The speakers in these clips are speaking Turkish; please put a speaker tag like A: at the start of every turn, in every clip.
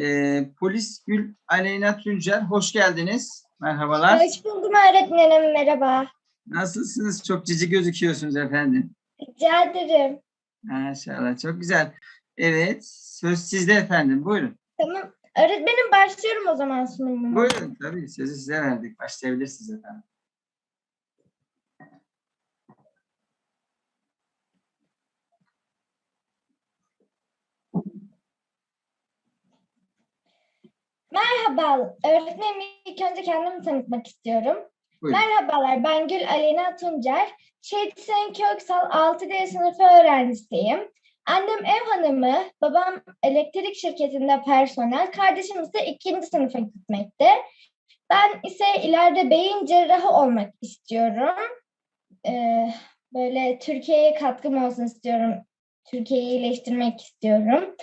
A: Ee, Polis Gül Aleyna Tuncer, hoş geldiniz. Merhabalar.
B: Hoş buldum öğretmenim. Merhaba.
A: Nasılsınız? Çok cici gözüküyorsunuz efendim.
B: Rica ederim.
A: Maşallah, çok güzel. Evet, söz sizde efendim. Buyurun.
B: Tamam. Öğretmenim başlıyorum o zaman sunumuma.
A: Buyurun, tabii sözü size verdik. Başlayabilirsiniz efendim.
B: Merhaba. Öğretmenim ilk önce kendimi tanıtmak istiyorum.
A: Buyurun.
B: Merhabalar. Ben Gül Aleyna Tuncer. Şehit Hüseyin Köksal 6D sınıfı öğrencisiyim. Annem ev hanımı, babam elektrik şirketinde personel, kardeşim ise ikinci sınıfa gitmekte. Ben ise ileride beyin cerrahı olmak istiyorum. Ee, böyle Türkiye'ye katkım olsun istiyorum. Türkiye'yi iyileştirmek istiyorum.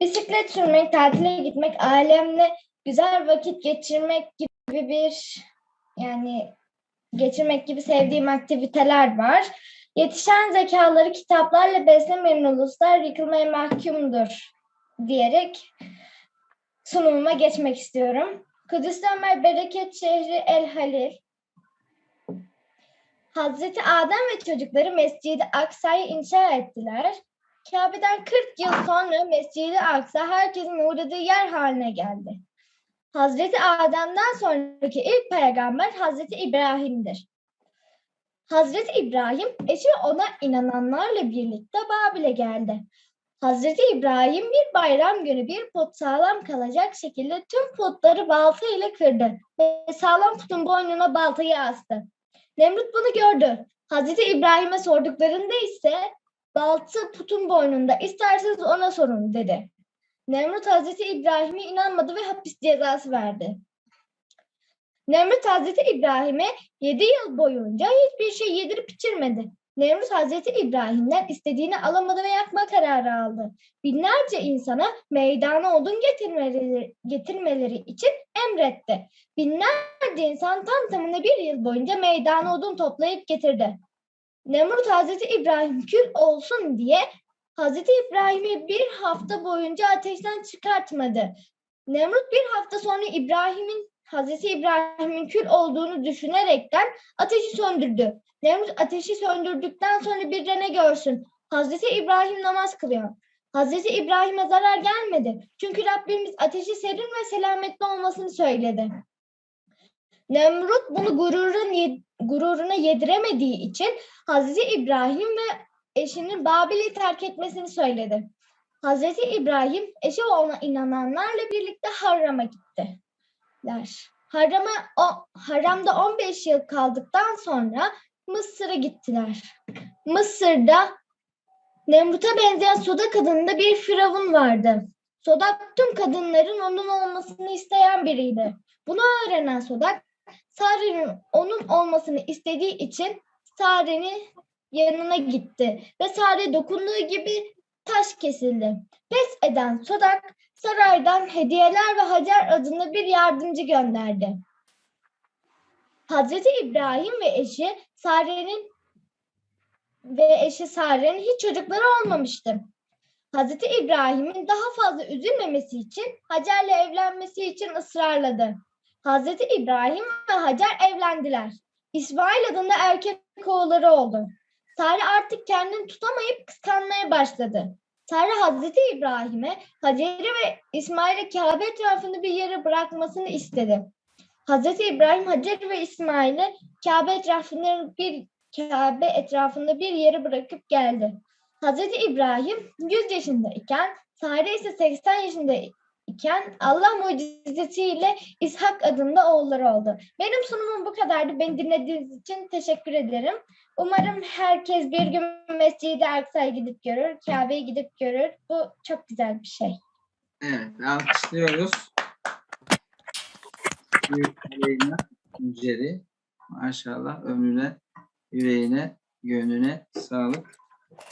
B: Bisiklet sürmek, tatile gitmek, ailemle güzel vakit geçirmek gibi bir yani geçirmek gibi sevdiğim aktiviteler var. Yetişen zekaları kitaplarla beslemeyen uluslar yıkılmaya mahkumdur diyerek sunumuma geçmek istiyorum. Kudüs Ömer Bereket Şehri El Halil. Hazreti Adem ve çocukları Mescid-i Aksa'yı inşa ettiler. Kabe'den 40 yıl sonra Mescid-i Aksa herkesin uğradığı yer haline geldi. Hazreti Adem'den sonraki ilk peygamber Hazreti İbrahim'dir. Hazreti İbrahim eşi ona inananlarla birlikte Babil'e geldi. Hazreti İbrahim bir bayram günü bir pot sağlam kalacak şekilde tüm putları balta ile kırdı ve sağlam putun boynuna baltayı astı. Nemrut bunu gördü. Hazreti İbrahim'e sorduklarında ise baltı putun boynunda isterseniz ona sorun dedi. Nemrut Hazreti İbrahim'e inanmadı ve hapis cezası verdi. Nemrut Hazreti İbrahim'e 7 yıl boyunca hiçbir şey yedirip içirmedi. Nemrut Hazreti İbrahim'den istediğini alamadı ve yakma kararı aldı. Binlerce insana meydana odun getirmeleri, getirmeleri için emretti. Binlerce insan tam tamına bir yıl boyunca meydana odun toplayıp getirdi. Nemrut Hazreti İbrahim kül olsun diye Hazreti İbrahim'i bir hafta boyunca ateşten çıkartmadı. Nemrut bir hafta sonra İbrahim'in Hazreti İbrahim'in kül olduğunu düşünerekten ateşi söndürdü. Nemrut ateşi söndürdükten sonra bir de ne görsün? Hazreti İbrahim namaz kılıyor. Hazreti İbrahim'e zarar gelmedi. Çünkü Rabbimiz ateşi serin ve selametli olmasını söyledi. Nemrut bunu gururun gururuna yediremediği için Hazreti İbrahim ve eşinin Babil'i terk etmesini söyledi. Hazreti İbrahim eşi ona inananlarla birlikte Harram'a gittiler. Harram'a o Haram'da 15 yıl kaldıktan sonra Mısır'a gittiler. Mısır'da Nemrut'a benzeyen Soda kadınında bir firavun vardı. Sodak tüm kadınların onun olmasını isteyen biriydi. Bunu öğrenen Sodak, Sare'nin onun olmasını istediği için Sare'nin yanına gitti ve Sare dokunduğu gibi taş kesildi. Pes eden Sodak saraydan hediyeler ve Hacer adında bir yardımcı gönderdi. Hazreti İbrahim ve eşi Sare'nin ve eşi Sare'nin hiç çocukları olmamıştı. Hazreti İbrahim'in daha fazla üzülmemesi için Hacer'le evlenmesi için ısrarladı. Hazreti İbrahim ve Hacer evlendiler. İsmail adında erkek oğulları oldu. Sare artık kendini tutamayıp kıskanmaya başladı. Sare Hazreti İbrahim'e Hacer'i ve İsmail'i Kabe etrafında bir yere bırakmasını istedi. Hazreti İbrahim Hacer ve İsmail'i Kabe etrafında bir Kabe etrafında bir yere bırakıp geldi. Hazreti İbrahim 100 yaşındayken Sare ise 80 yaşındayken Allah mucizesiyle İshak adında oğulları oldu. Benim sunumum bu kadardı. Beni dinlediğiniz için teşekkür ederim. Umarım herkes bir gün Mescid-i Aksa'ya gidip görür, Kabe'ye gidip görür. Bu çok güzel bir şey.
A: Evet, alkışlıyoruz. Aleyna Tuncer'i. Maşallah ömrüne, yüreğine, gönlüne sağlık.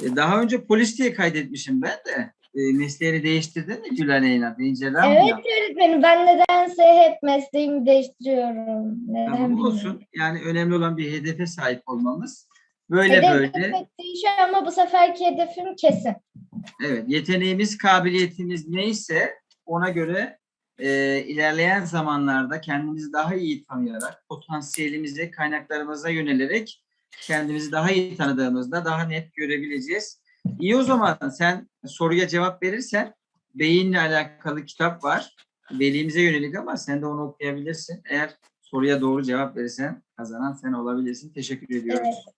A: E, daha önce polis diye kaydetmişim ben de. E, mesleğini değiştirdin mi Gül Aleyna? İncelen
B: Evet öğretmenim ben nedense hep mesleğimi değiştiriyorum. Neden
A: Tamam olsun. Yani önemli olan bir hedefe sahip olmamız. Böyle
B: Hedef
A: böyle.
B: evet değişiyor ama bu seferki hedefim kesin.
A: Evet, yeteneğimiz, kabiliyetimiz neyse ona göre e, ilerleyen zamanlarda kendimizi daha iyi tanıyarak, potansiyelimize, kaynaklarımıza yönelerek kendimizi daha iyi tanıdığımızda daha net görebileceğiz. İyi o zaman sen soruya cevap verirsen beyinle alakalı kitap var. Velimize yönelik ama sen de onu okuyabilirsin. Eğer soruya doğru cevap verirsen kazanan sen olabilirsin. Teşekkür ediyoruz.
B: Evet.